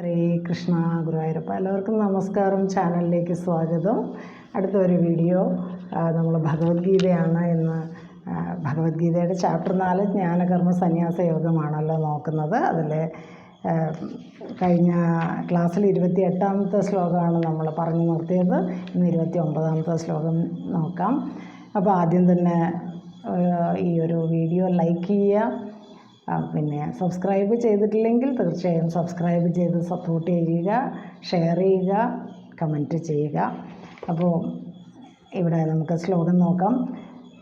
ഹരേ കൃഷ്ണ ഗുരുവായൂരപ്പ എല്ലാവർക്കും നമസ്കാരം. ചാനലിലേക്ക് സ്വാഗതം. അടുത്ത ഒരു വീഡിയോ നമ്മൾ ഭഗവത്ഗീതയാണ് ഇന്ന് ഭഗവത്ഗീതയുടെ ചാപ്റ്റർ നാല് ജ്ഞാനകർമ്മ സന്യാസ യോഗമാണല്ലോ നോക്കുന്നത്. അതിൽ കഴിഞ്ഞ ക്ലാസ്സിൽ ഇരുപത്തി എട്ടാമത്തെ ശ്ലോകമാണ് നമ്മൾ പറഞ്ഞു നിർത്തിയത്. ഇന്ന് ഇരുപത്തി ഒമ്പതാമത്തെ ശ്ലോകം നോക്കാം. അപ്പോൾ ആദ്യം തന്നെ ഈ ഒരു വീഡിയോ ലൈക്ക് ചെയ്യുക. പിന്നെ സബ്സ്ക്രൈബ് ചെയ്തിട്ടില്ലെങ്കിൽ തീർച്ചയായും സബ്സ്ക്രൈബ് ചെയ്ത് സപ്പോർട്ട് ചെയ്യുക ഷെയർ ചെയ്യുക കമന്റ് ചെയ്യുക. അപ്പോൾ ഇവിടെ നമുക്ക് ശ്ലോകം നോക്കാം.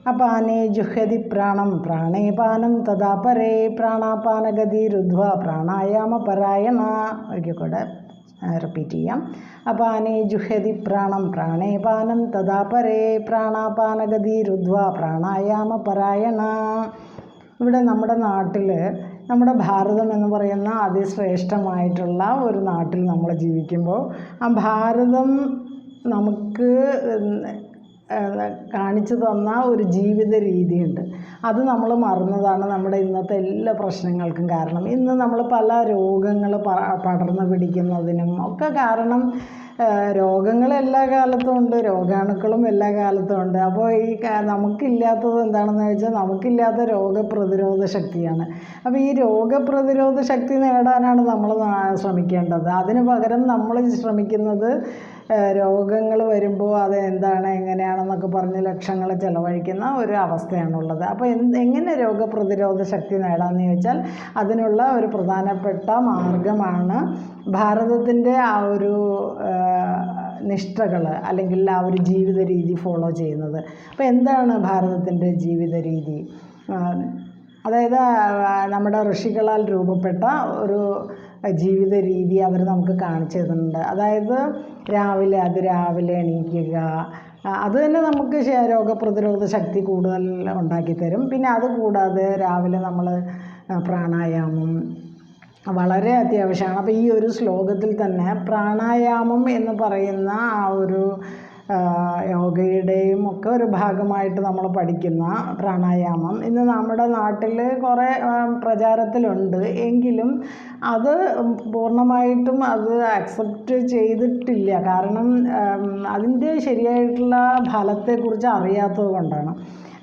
അപാനേ ജുഹതി പ്രാണം പ്രാണേപാനം തഥാ പരേ പ്രാണാപാനഗതി രുദ്ധ്വ പ്രാണായാമ പരായണ. ഒരിക്കൽ കൂടെ റിപ്പീറ്റ് ചെയ്യാം. അപാനേ ജുഹതി പ്രാണം പ്രാണേപാനം തഥാ പരേ പ്രാണാപാനഗതി രുദ്ധ്വ പ്രാണായാമ പരായണ. ഇവിടെ നമ്മുടെ നാട്ടിൽ നമ്മുടെ ഭാരതം എന്ന് പറയുന്ന അതിശ്രേഷ്ഠമായിട്ടുള്ള ഒരു നാട്ടിൽ നമ്മൾ ജീവിക്കുമ്പോൾ ആ ഭാരതം നമുക്ക് കാണിച്ചു തന്ന ഒരു ജീവിത രീതിയുണ്ട്. അത് നമ്മൾ മറന്നതാണ് നമ്മുടെ ഇന്നത്തെ എല്ലാ പ്രശ്നങ്ങൾക്കും കാരണം. ഇന്ന് നമ്മൾ പല രോഗങ്ങൾ പടർന്നു പിടിക്കുന്നതിനും ഒക്കെ കാരണം രോഗങ്ങൾ എല്ലാ കാലത്തും ഉണ്ട്. രോഗാണുക്കളും എല്ലാ കാലത്തും ഉണ്ട്. അപ്പോൾ ഈ നമുക്കില്ലാത്തത് എന്താണെന്ന് വെച്ചാൽ നമുക്കില്ലാത്ത രോഗപ്രതിരോധ ശക്തിയാണ്. അപ്പോൾ ഈ രോഗപ്രതിരോധ ശക്തി നേടാനാണ് നമ്മൾ ശ്രമിക്കേണ്ടത്. അതിന് പകരം നമ്മൾ ശ്രമിക്കുന്നത് രോഗങ്ങൾ വരുമ്പോൾ അത് എന്താണ് എങ്ങനെയാണെന്നൊക്കെ പറഞ്ഞ് ലക്ഷങ്ങൾ ചിലവഴിക്കുന്ന ഒരു അവസ്ഥയാണുള്ളത്. അപ്പോൾ എന്ത് എങ്ങനെ രോഗപ്രതിരോധ ശക്തി നേടാമെന്ന് ചോദിച്ചാൽ അതിനുള്ള ഒരു പ്രധാനപ്പെട്ട മാർഗമാണ് ഭാരതത്തിന്റെ ആ ഒരു നിഷ്ഠകൾ അല്ലെങ്കിൽ ആ ഒരു ജീവിത രീതി ഫോളോ ചെയ്യുന്നത്. അപ്പോൾ എന്താണ് ഭാരതത്തിന്റെ ജീവിത രീതി അതായത് നമ്മുടെ ഋഷികളാൽ രൂപപ്പെട്ട ഒരു ജീവിത രീതി അവർ നമുക്ക് കാണിച്ചു തരുന്നുണ്ട് അതായത് രാവിലെ അതിരാവിലെ എണീക്കുക അത് തന്നെ നമുക്ക് രോഗപ്രതിരോധ ശക്തി കൂടുതൽ ഉണ്ടാക്കി തരും പിന്നെ അത് കൂടാതെ രാവിലെ നമ്മൾ പ്രാണായാമം വളരെ അത്യാവശ്യമാണ്. അപ്പോൾ ഈ ഒരു ശ്ലോകത്തിൽ തന്നെ പ്രാണായാമം എന്ന് പറയുന്ന ആ ഒരു യോഗയുടെയും ഒക്കെ ഒരു ഭാഗമായിട്ട് നമ്മൾ പഠിക്കുന്ന പ്രാണായാമം. ഇന്ന് നമ്മുടെ നാട്ടിൽ കുറേ പ്രചാരത്തിലുണ്ട്. എങ്കിലും അത് പൂർണമായിട്ടും അത് അക്സെപ്റ്റ് ചെയ്തിട്ടില്ല. കാരണം അതിന്റെ ശരിയായിട്ടുള്ള ഫലത്തെക്കുറിച്ച് അറിയാത്തത് കൊണ്ടാണ്.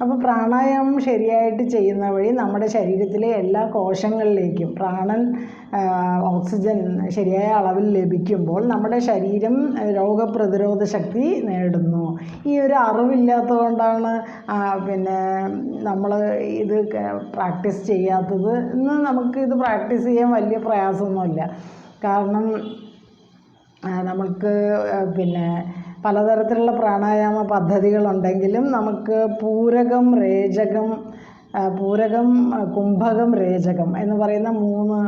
അപ്പോൾ പ്രാണായാമം ശരിയായിട്ട് ചെയ്യുന്ന വഴി നമ്മുടെ ശരീരത്തിലെ എല്ലാ കോശങ്ങളിലേക്കും പ്രാണൻ ഓക്സിജൻ ശരിയായ അളവിൽ ലഭിക്കുമ്പോൾ നമ്മുടെ ശരീരം രോഗപ്രതിരോധ ശക്തി നേടുന്നു. ഈ ഒരു അറിവില്ലാത്തതുകൊണ്ടാണ് പിന്നെ നമ്മൾ ഇത് പ്രാക്ടീസ് ചെയ്യാത്തത് ഇന്ന് നമുക്ക് ഇത് പ്രാക്ടീസ് ചെയ്യാൻ വലിയ പ്രയാസമൊന്നുമില്ല. കാരണം നമുക്ക് പിന്നെ പലതരത്തിലുള്ള പ്രാണായാമ പദ്ധതികളുണ്ടെങ്കിലും നമുക്ക് പൂരകം രേചകം പൂരകം കുംഭകം രേചകം എന്ന് പറയുന്ന മൂന്ന്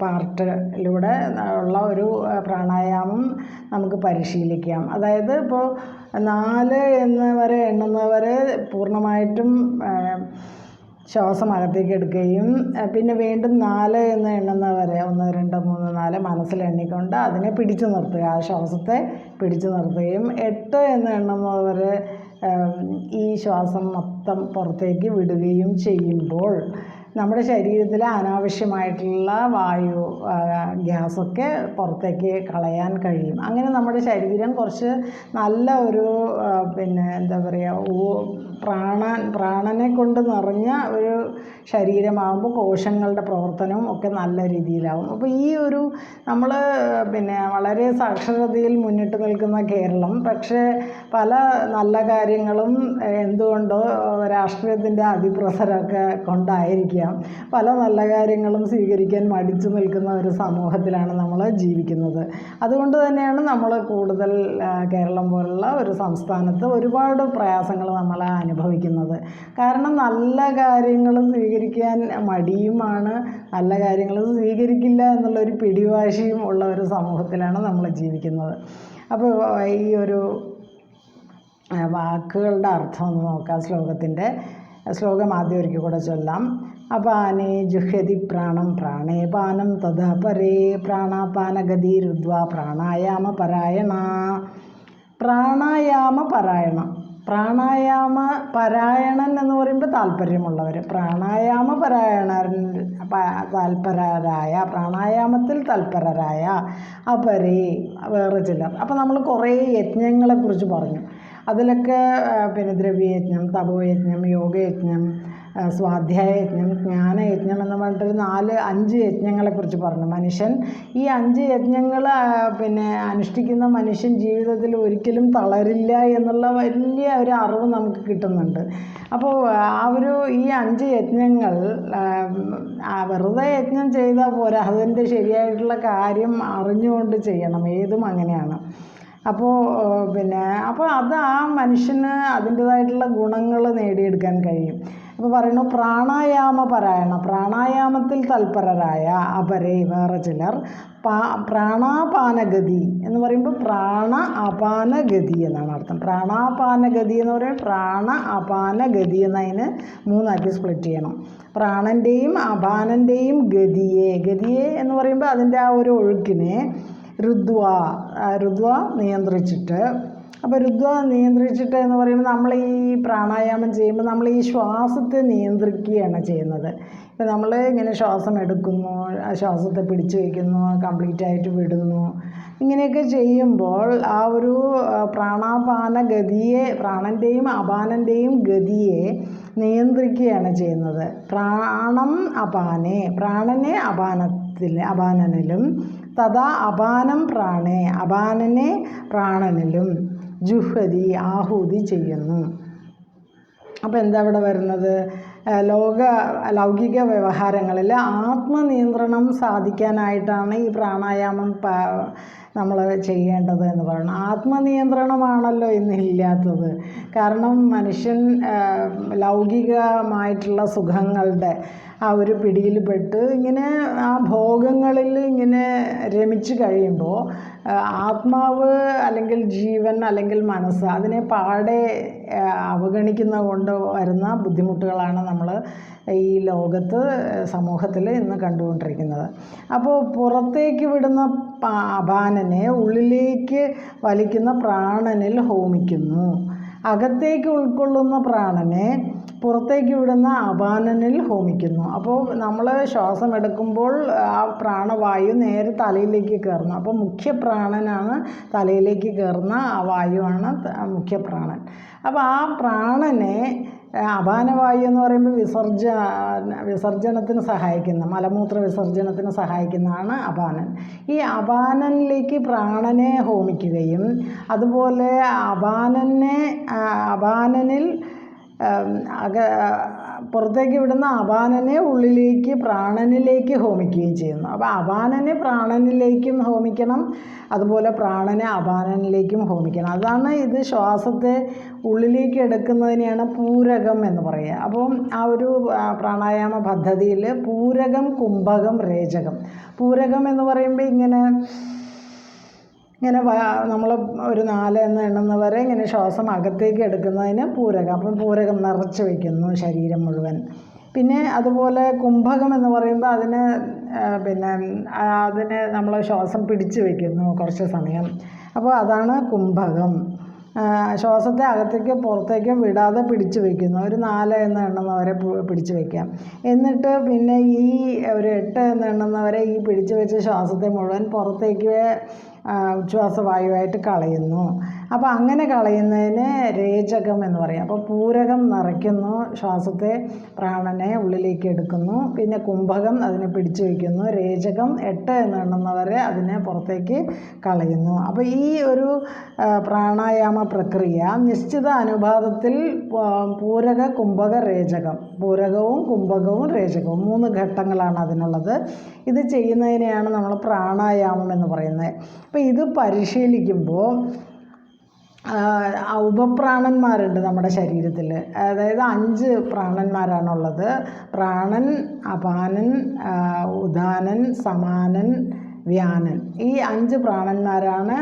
പാർട്ടിലൂടെ ഉള്ള ഒരു പ്രാണായാമം നമുക്ക് പരിശീലിക്കാം. അതായത് ഇപ്പോൾ നാല് എന്ന് വരെ എണ്ണുന്നവരെ പൂർണമായിട്ടും ശ്വാസം അകത്തേക്ക് എടുക്കുകയും പിന്നെ വീണ്ടും നാല് എന്ന് എണ്ണുന്നവരെ ഒന്ന് രണ്ട് മൂന്ന് നാല് മനസ്സിൽ എണ്ണിക്കൊണ്ട് അതിനെ പിടിച്ചു നിർത്തുക. ആ ശ്വാസത്തെ പിടിച്ചു നിർത്തുകയും എട്ട് എന്ന് എണ്ണുന്നത് വരെ ഈ ശ്വാസം മൊത്തം പുറത്തേക്ക് വിടുകയും ചെയ്യുമ്പോൾ നമ്മുടെ ശരീരത്തിലെ അനാവശ്യമായിട്ടുള്ള വായു ഗ്യാസൊക്കെ പുറത്തേക്ക് കളയാൻ കഴിയും. അങ്ങനെ നമ്മുടെ ശരീരം കുറച്ച് നല്ല ഒരു പിന്നെ എന്താ പറയുക ഊ പ്രാണൻ പ്രാണനെ കൊണ്ട് നിറഞ്ഞ ഒരു ശരീരമാകുമ്പോൾ കോശങ്ങളുടെ പ്രവർത്തനവും ഒക്കെ നല്ല രീതിയിലാവും അപ്പോൾ ഈ ഒരു നമ്മൾ പിന്നെ വളരെ സാക്ഷരതയിൽ മുന്നിട്ട് നിൽക്കുന്ന കേരളം പക്ഷേ പല നല്ല കാര്യങ്ങളും എന്തുകൊണ്ടോ രാഷ്ട്രീയത്തിന്റെ അതിപ്രസരമൊക്കെ കൊണ്ടായിരിക്കാം പല നല്ല കാര്യങ്ങളും സ്വീകരിക്കാൻ മടിച്ചു നിൽക്കുന്ന ഒരു സമൂഹത്തിലാണ് നമ്മൾ ജീവിക്കുന്നത്. അതുകൊണ്ട് തന്നെയാണ് നമ്മൾ കൂടുതൽ കേരളം പോലുള്ള ഒരു സംസ്ഥാനത്ത് ഒരുപാട് പ്രയാസങ്ങൾ നമ്മൾ അനുഭവിക്കുന്നത്. കാരണം നല്ല കാര്യങ്ങൾ സ്വീകരിക്കാൻ മടിയുമാണ്. നല്ല കാര്യങ്ങൾ സ്വീകരിക്കില്ല എന്നുള്ളൊരു പിടിവാശിയും ഉള്ള ഒരു സമൂഹത്തിലാണ് നമ്മൾ ജീവിക്കുന്നത്. അപ്പോൾ ഈ ഒരു വാക്കുകളുടെ അർത്ഥം ഒന്ന് നോക്കാം. ശ്ലോകത്തിന്റെ ശ്ലോകം ആദ്യം ഒരിക്കൽ കൂടെ ചൊല്ലാം. അപാനേ ജുഹ്യതി പ്രാണം പ്രാണേപാനം തഥാ പരേ പ്രാണാപാനഗതി രുദ്വ പ്രാണായാമ പരായണ. പ്രാണായാമ പരായണ. പ്രാണായാമ പരായണൻ എന്ന് പറയുമ്പോൾ താല്പര്യമുള്ളവർ പ്രാണായാമ പരായണൻ താല്പരരായ പ്രാണായാമത്തിൽ തൽപരരായ അപരേ വേറെ ചിലർ. അപ്പോൾ നമ്മൾ കുറേ യജ്ഞങ്ങളെക്കുറിച്ച് പറഞ്ഞു. അതിലൊക്കെ പിന്നെ ദ്രവ്യയജ്ഞം തപോയജ്ഞം യോഗയജ്ഞം സ്വാധ്യായയജ്ഞം ജ്ഞാനയജ്ഞം എന്ന് പറഞ്ഞിട്ടൊരു നാല് അഞ്ച് യജ്ഞങ്ങളെക്കുറിച്ച് പറഞ്ഞു. മനുഷ്യൻ ഈ അഞ്ച് യജ്ഞങ്ങൾ പിന്നെ അനുഷ്ഠിക്കുന്ന മനുഷ്യൻ ജീവിതത്തിൽ ഒരിക്കലും തളരില്ല എന്നുള്ള വലിയ ഒരു അറിവ് നമുക്ക് കിട്ടുന്നുണ്ട്. അപ്പോൾ ആ ഒരു ഈ അഞ്ച് യജ്ഞങ്ങൾ വെറുതെ യജ്ഞം ചെയ്താൽ പോരാ. അതിന്റെ ശരിയായിട്ടുള്ള കാര്യം അറിഞ്ഞുകൊണ്ട് ചെയ്യണം. ഏതും അങ്ങനെയാണ്. അപ്പോൾ പിന്നെ അപ്പോൾ അത് ആ മനുഷ്യന് അതിന്റെതായിട്ടുള്ള ഗുണങ്ങൾ നേടിയെടുക്കാൻ കഴിയും. അപ്പോൾ പറയുന്നു പ്രാണായാമ പരായണ പ്രാണായാമത്തിൽ തൽപരരായ അപരെ വേറെ ചിലർ പാ പ്രാണാപാനഗതി എന്ന് പറയുമ്പോൾ പ്രാണ അപാനഗതി എന്നാണ് അർത്ഥം. പ്രാണാപാനഗതി എന്ന് പറയുമ്പോൾ പ്രാണ അപാനഗതി എന്നതിന് മൂന്നാക്കി സ്പ്ലിറ്റ് ചെയ്യണം. പ്രാണന്റെയും അപാനന്റെയും ഗതിയെ ഗതിയെ എന്ന് പറയുമ്പോൾ അതിന്റെ ആ ഒരു ഒഴുക്കിനെ ഋദ്വ. രുദ്വ നിയന്ത്രിച്ചിട്ട്. അപ്പോൾ ഋദ്വ നിയന്ത്രിച്ചിട്ട് എന്ന് പറയുമ്പോൾ നമ്മൾ ഈ പ്രാണായാമം ചെയ്യുമ്പോൾ നമ്മൾ ഈ ശ്വാസത്തെ നിയന്ത്രിക്കുകയാണ് ചെയ്യുന്നത്. ഇപ്പോൾ നമ്മൾ ഇങ്ങനെ ശ്വാസം എടുക്കുന്നു ആ ശ്വാസത്തെ പിടിച്ചു വയ്ക്കുന്നു കംപ്ലീറ്റ് ആയിട്ട് വിടുന്നു. ഇങ്ങനെയൊക്കെ ചെയ്യുമ്പോൾ ആ ഒരു പ്രാണാപാന ഗതിയെ പ്രാണന്റെയും അപാനന്റെയും ഗതിയെ നിയന്ത്രിക്കുകയാണ് ചെയ്യുന്നത്. പ്രാണം അപാനെ പ്രാണനെ അപാനത്തിൽ അപാനനിലും തഥാ അപാനം പ്രാണേ അപാനനെ പ്രാണനിലും ജുഹതി ആഹൂതി ചെയ്യുന്നു. അപ്പോൾ എന്താ ഇവിടെ വരുന്നത്? ലോക ലൗകിക വ്യവഹാരങ്ങളിൽ ആത്മനിയന്ത്രണം സാധിക്കാനായിട്ടാണ് ഈ പ്രാണായാമം നമ്മൾ ചെയ്യേണ്ടത് എന്ന് പറയുന്നത് ആത്മനിയന്ത്രണമാണല്ലോ ഇന്ന് ഇല്ലാത്തത്. കാരണം മനുഷ്യൻ ലൗകികമായിട്ടുള്ള സുഖങ്ങളുടെ ആ ഒരു പിടിയിൽപ്പെട്ട് ഇങ്ങനെ ആ ഭോഗങ്ങളിൽ ഇങ്ങനെ രമിച്ചു കഴിയുമ്പോൾ ആത്മാവ് അല്ലെങ്കിൽ ജീവൻ അല്ലെങ്കിൽ മനസ്സ് അതിനെ പാടെ അവഗണിക്കുന്ന കൊണ്ട് വരുന്ന ബുദ്ധിമുട്ടുകളാണ് നമ്മൾ ഈ ലോകത്ത് സമൂഹത്തിൽ ഇന്ന് കണ്ടുകൊണ്ടിരിക്കുന്നത്. അപ്പോൾ പുറത്തേക്ക് വിടുന്ന അപാനനെ ഉള്ളിലേക്ക് വലിക്കുന്ന പ്രാണനിൽ ഹോമിക്കുന്നു. അകത്തേക്ക് ഉൾക്കൊള്ളുന്ന പ്രാണനെ പുറത്തേക്ക് വിടുന്ന അപാനനിൽ ഹോമിക്കുന്നു. അപ്പോൾ നമ്മൾ ശ്വാസം എടുക്കുമ്പോൾ ആ പ്രാണവായു നേരെ തലയിലേക്ക് കയറുന്നു. അപ്പോൾ മുഖ്യപ്രാണനാണ് തലയിലേക്ക് കയറുന്ന ആ വായുവാണ് മുഖ്യപ്രാണൻ. അപ്പോൾ ആ പ്രാണനെ അപാനവായു എന്ന് പറയുമ്പോൾ വിസർജ വിസർജനത്തിന് സഹായിക്കുന്ന മലമൂത്ര വിസർജനത്തിന് സഹായിക്കുന്നതാണ് അപാനൻ. ഈ അപാനനിലേക്ക് പ്രാണനെ ഹോമിക്കുകയും അതുപോലെ അപാനനെ അപാനനിൽ അക പുറത്തേക്ക് വിടുന്ന അപാനനെ ഉള്ളിലേക്ക് പ്രാണനിലേക്ക് ഹോമിക്കുകയും ചെയ്യുന്നു. അപ്പോൾ അപാനനെ പ്രാണനിലേക്കും ഹോമിക്കണം അതുപോലെ പ്രാണനെ അപാനനിലേക്കും ഹോമിക്കണം. അതാണ് ഇത് ശ്വാസത്തെ ഉള്ളിലേക്ക് എടുക്കുന്നതിനെയാണ് പൂരകം എന്ന് പറയുക. അപ്പം ആ ഒരു പ്രാണായാമ പദ്ധതിയിൽ പൂരകം കുംഭകം രേചകം. പൂരകം എന്ന് പറയുമ്പോൾ ഇങ്ങനെ ഇങ്ങനെ നമ്മൾ ഒരു നാല് എന്ന് എണ്ണുന്ന വരെ ഇങ്ങനെ ശ്വാസം അകത്തേക്ക് എടുക്കുന്നതിന് പൂരകം. അപ്പം പൂരകം നിറച്ച് വയ്ക്കുന്നു ശരീരം മുഴുവൻ. പിന്നെ അതുപോലെ കുംഭകം എന്ന് പറയുമ്പോൾ അതിന് പിന്നെ അതിന് നമ്മൾ ശ്വാസം പിടിച്ചു വയ്ക്കുന്നു കുറച്ച് സമയം. അപ്പോൾ അതാണ് കുംഭകം. ശ്വാസത്തെ അകത്തേക്കും പുറത്തേക്കും വിടാതെ പിടിച്ചു വയ്ക്കുന്നു ഒരു നാല് എന്ന് എണ്ണുന്നവരെ പിടിച്ചു വയ്ക്കാം എന്നിട്ട് പിന്നെ ഈ ഒരു എട്ട് എന്ന് എണ്ണുന്നവരെ ഈ പിടിച്ചു വെച്ച ശ്വാസത്തെ മുഴുവൻ പുറത്തേക്ക് ഉച്ഛ്വാസവായുവായിട്ട് കളയുന്നു. അപ്പോൾ അങ്ങനെ കളയുന്നതിന് രേചകം എന്ന് പറയും. അപ്പോൾ പൂരകം നിറയ്ക്കുന്നു ശ്വാസത്തെ പ്രാണനെ ഉള്ളിലേക്ക് എടുക്കുന്നു. പിന്നെ കുംഭകം അതിനെ പിടിച്ചു വയ്ക്കുന്നു. രേചകം എട്ട് എന്ന് അതിനെ പുറത്തേക്ക് കളയുന്നു. അപ്പോൾ ഈ ഒരു പ്രാണായാമ പ്രക്രിയ നിശ്ചിത അനുപാതത്തിൽ പൂരക കുംഭക രേചകം. പൂരകവും കുംഭകവും രേചകവും മൂന്ന് ഘട്ടങ്ങളാണ് അതിനുള്ളത്. ഇത് ചെയ്യുന്നതിനെയാണ് നമ്മൾ പ്രാണായാമം എന്ന് പറയുന്നത്. അപ്പോൾ ഇത് പരിശീലിക്കുമ്പോൾ ഉപപ്രാണന്മാരുണ്ട് നമ്മുടെ ശരീരത്തിൽ അതായത് അഞ്ച് പ്രാണന്മാരാണുള്ളത്. പ്രാണൻ അപാനൻ ഉദാനൻ സമാനൻ വ്യാനൻ. ഈ അഞ്ച് പ്രാണന്മാരാണ്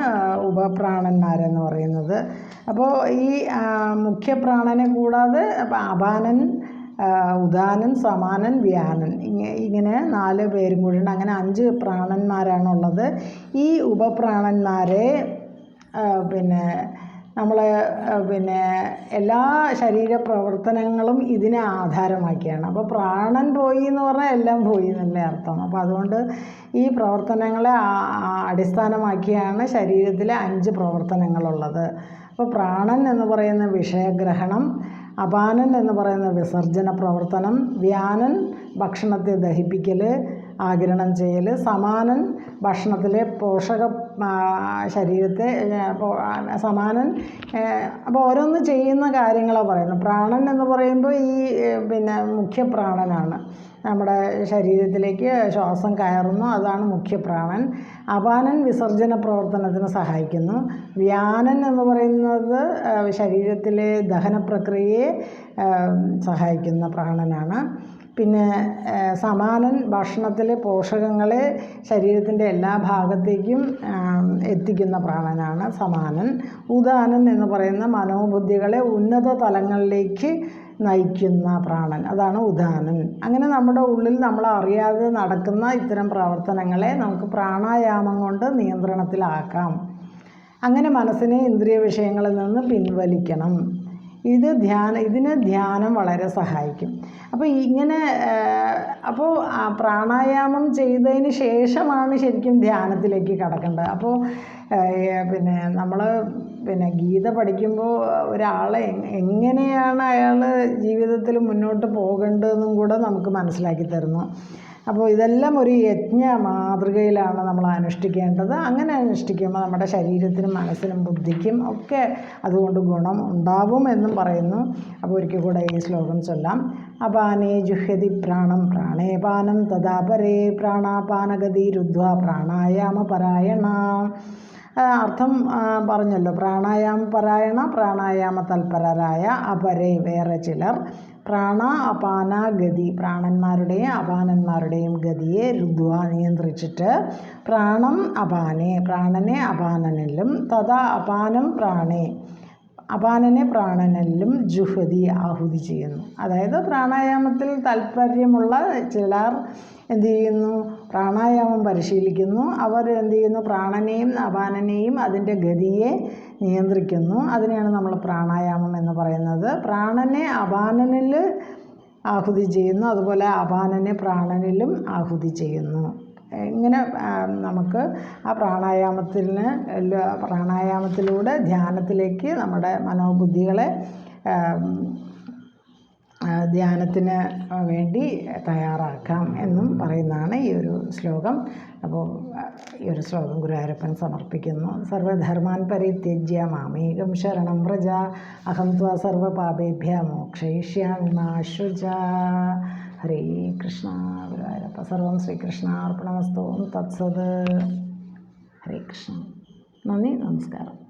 ഉപപ്രാണന്മാരെന്ന് പറയുന്നത്. അപ്പോൾ ഈ മുഖ്യപ്രാണനെ കൂടാതെ അപാനൻ ഉദാനൻ സമാനൻ വ്യാനൻ ഇങ്ങ ഇങ്ങനെ നാല് പേരും കൂടിയുണ്ട് അങ്ങനെ അഞ്ച് പ്രാണന്മാരാണുള്ളത്. ഈ ഉപപ്രാണന്മാരെ പിന്നെ നമ്മൾ പിന്നെ എല്ലാ ശരീര പ്രവർത്തനങ്ങളും ഇതിനെ ആധാരമാക്കിയാണ്. അപ്പോൾ പ്രാണൻ പോയി എന്ന് പറഞ്ഞാൽ എല്ലാം പോയി എന്നല്ലേ അർത്ഥം. അപ്പോൾ അതുകൊണ്ട് ഈ പ്രവർത്തനങ്ങളെ അടിസ്ഥാനമാക്കിയാണ് ശരീരത്തിലെ അഞ്ച് പ്രവർത്തനങ്ങളുള്ളത്. അപ്പോൾ പ്രാണൻ എന്ന് പറയുന്ന വിഷയഗ്രഹണം അപാനൻ എന്ന് പറയുന്ന വിസർജന പ്രവർത്തനം വ്യാനൻ ഭക്ഷണത്തെ ദഹിപ്പിക്കൽ ആഗിരണം ചെയ്യൽ സമാനൻ ഭക്ഷണത്തിലെ പോഷക ശരീരത്തെ സമാനൻ അപ്പോൾ ഓരോന്ന് ചെയ്യുന്ന കാര്യങ്ങളാണ് പറയുന്നത്. പ്രാണൻ എന്ന് പറയുമ്പോൾ ഈ പിന്നെ മുഖ്യപ്രാണനാണ്. നമ്മുടെ ശരീരത്തിലേക്ക് ശ്വാസം കയറുന്നു അതാണ് മുഖ്യപ്രാണൻ. അപാനൻ വിസർജന പ്രവർത്തനത്തിന് സഹായിക്കുന്നു. വ്യാനൻ എന്ന് പറയുന്നത് ശരീരത്തിലെ ദഹന പ്രക്രിയയെ സഹായിക്കുന്ന പ്രാണനാണ്. പിന്നെ സമാനം സമാനൻ ഭക്ഷണത്തിലെ പോഷകങ്ങളെ ശരീരത്തിന്റെ എല്ലാ ഭാഗത്തേക്കും എത്തിക്കുന്ന പ്രാണനാണ് സമാനൻ. ഉദാനൻ എന്ന് പറയുന്ന മനോബുദ്ധികളെ ഉന്നത തലങ്ങളിലേക്ക് നയിക്കുന്ന പ്രാണൻ. അതാണ് ഉദാനൻ. അങ്ങനെ നമ്മുടെ ഉള്ളിൽ നമ്മൾ അറിയാതെ നടക്കുന്ന ഇത്തരം പ്രവർത്തനങ്ങളെ നമുക്ക് പ്രാണായാമം കൊണ്ട് നിയന്ത്രണത്തിലാക്കാം. അങ്ങനെ മനസ്സിനെ ഇന്ദ്രിയ വിഷയങ്ങളിൽ നിന്ന് പിൻവലിക്കണം. ഇത് ധ്യാനം ഇതിന് ധ്യാനം വളരെ സഹായിക്കും. അപ്പോൾ ഇങ്ങനെ അപ്പോൾ പ്രാണായാമം ചെയ്തതിന് ശേഷമാണ് ശരിക്കും ധ്യാനത്തിലേക്ക് കടക്കേണ്ടത്. അപ്പോൾ പിന്നെ നമ്മൾ പിന്നെ ഗീത പഠിക്കുമ്പോൾ ഒരാളെ എങ്ങനെയാണ് അയാൾ ജീവിതത്തിൽ മുന്നോട്ട് പോകേണ്ടതെന്നും കൂടെ നമുക്ക് മനസ്സിലാക്കി തരുന്നു. അപ്പോൾ ഇതെല്ലാം ഒരു യജ്ഞ മാതൃകയിലാണ് നമ്മൾ അനുഷ്ഠിക്കേണ്ടത്. അങ്ങനെ അനുഷ്ഠിക്കുമ്പോൾ നമ്മുടെ ശരീരത്തിനും മനസ്സിനും ബുദ്ധിക്കും ഒക്കെ അതുകൊണ്ട് ഗുണം ഉണ്ടാവും എന്നും പറയുന്നു. അപ്പോൾ ഒരിക്കൽ കൂടെ ഈ ശ്ലോകം ചൊല്ലാം. അപാനേ ജുഹ്യതി പ്രാണം പ്രാണേപാനം തഥാപരേ പ്രാണാപാനഗതി രുദ്ധ്വ പ്രാണായാമ പരായണ. അർത്ഥം പറഞ്ഞല്ലോ. പ്രാണായാമ പരായണ പ്രാണായാമ തൽപരരായ അപരെ വേറെ ചിലർ. പ്രാണ അപാന ഗതി പ്രാണന്മാരുടെയും അപാനന്മാരുടെയും ഗതിയെ രുദ്വ നിയന്ത്രിച്ചിട്ട് പ്രാണം അപാനെ പ്രാണനെ അപാനനിലും തഥാ അപാനം പ്രാണേ. അപാനനെ പ്രാണനല്ലും ജുഹതി ആഹുതി ചെയ്യുന്നു. അതായത് പ്രാണായാമത്തിൽ താല്പര്യമുള്ള ചിലർ എന്തു ചെയ്യുന്നു? പ്രാണായാമം പരിശീലിക്കുന്നു. അവർ എന്ത് ചെയ്യുന്നു? പ്രാണനെയും അപാനനെയും അതിന്റെ ഗതിയെ നിയന്ത്രിക്കുന്നു. അതിനെയാണ് നമ്മൾ പ്രാണായാമം എന്ന് പറയുന്നത്. പ്രാണനെ അപാനനിൽ ആഹുതി ചെയ്യുന്നു. അതുപോലെ അപാനനെ പ്രാണനിലും ആഹുതി ചെയ്യുന്നു. ഇങ്ങനെ നമുക്ക് ആ പ്രാണായാമത്തിന് പ്രാണായാമത്തിലൂടെ ധ്യാനത്തിലേക്ക് നമ്മുടെ മനോബുദ്ധികളെ ധ്യാനത്തിന് വേണ്ടി തയ്യാറാക്കാം എന്നും പറയുന്നതാണ് ഈ ഒരു ശ്ലോകം. അപ്പോൾ ഈ ഒരു ശ്ലോകം ഗുരുവായൂരപ്പൻ സമർപ്പിക്കുന്നു. സർവധർമാൻ പരിത്യജ്യ മാമേകം ശരണം വ്രജ അഹം ത്വ സർവപാപേഭ്യ മോക്ഷയിഷ്യാമി മാ ശുച ഹരേ കൃഷ്ണ ഗുരുവായൂരപ്പ. സർവം ശ്രീകൃഷ്ണ അർപ്പണമസ്തു ഓം തത്സത്. ഹരേ കൃഷ്ണ. നന്ദി നമസ്കാരം.